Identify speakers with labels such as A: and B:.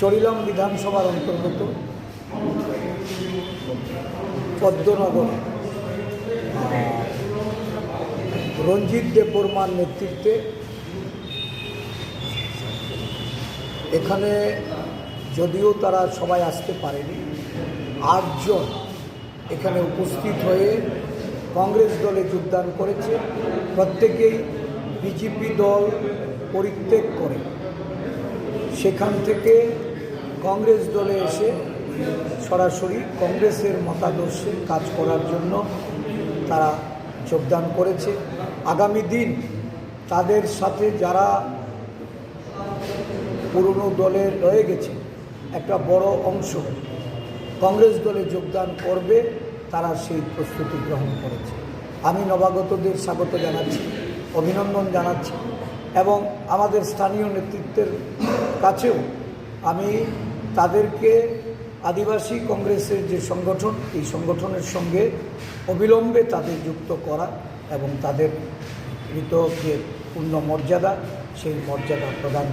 A: চরিলাম বিধানসভার অন্তর্গত পদ্মনগর। রঞ্জিত দেববর্মার নেতৃত্বে এখানে যদিও তারা সবাই আসতে পারেনি, আটজন এখানে উপস্থিত হয়ে কংগ্রেস দলে যোগদান করেছে। প্রত্যেকেই বিজেপি দল পরিত্যাগ করে। সেখান থেকে কংগ্রেস দলে এসে সরাসরি কংগ্রেসের মতাদর্শে কাজ করার জন্য তারা যোগদান করেছে। আগামী দিন তাদের সাথে যারা পুরনো দলে রয়ে গেছে, একটা বড় অংশ কংগ্রেস দলে যোগদান করবে, তারা সেই প্রস্তুতি গ্রহণ করেছে। আমি নবাগতদের স্বাগত জানাচ্ছি, অভিনন্দন জানাচ্ছি এবং আমাদের স্থানীয় নেতৃত্বের কাছেও আমি তাদেরকে আদিবাসী কংগ্রেসের যে সংগঠন, এই সংগঠনের সঙ্গে অবিলম্বে তাদের যুক্ত করা এবং তাদের মৃত যে পূর্ণ মর্যাদা, সেই মর্যাদা প্রদান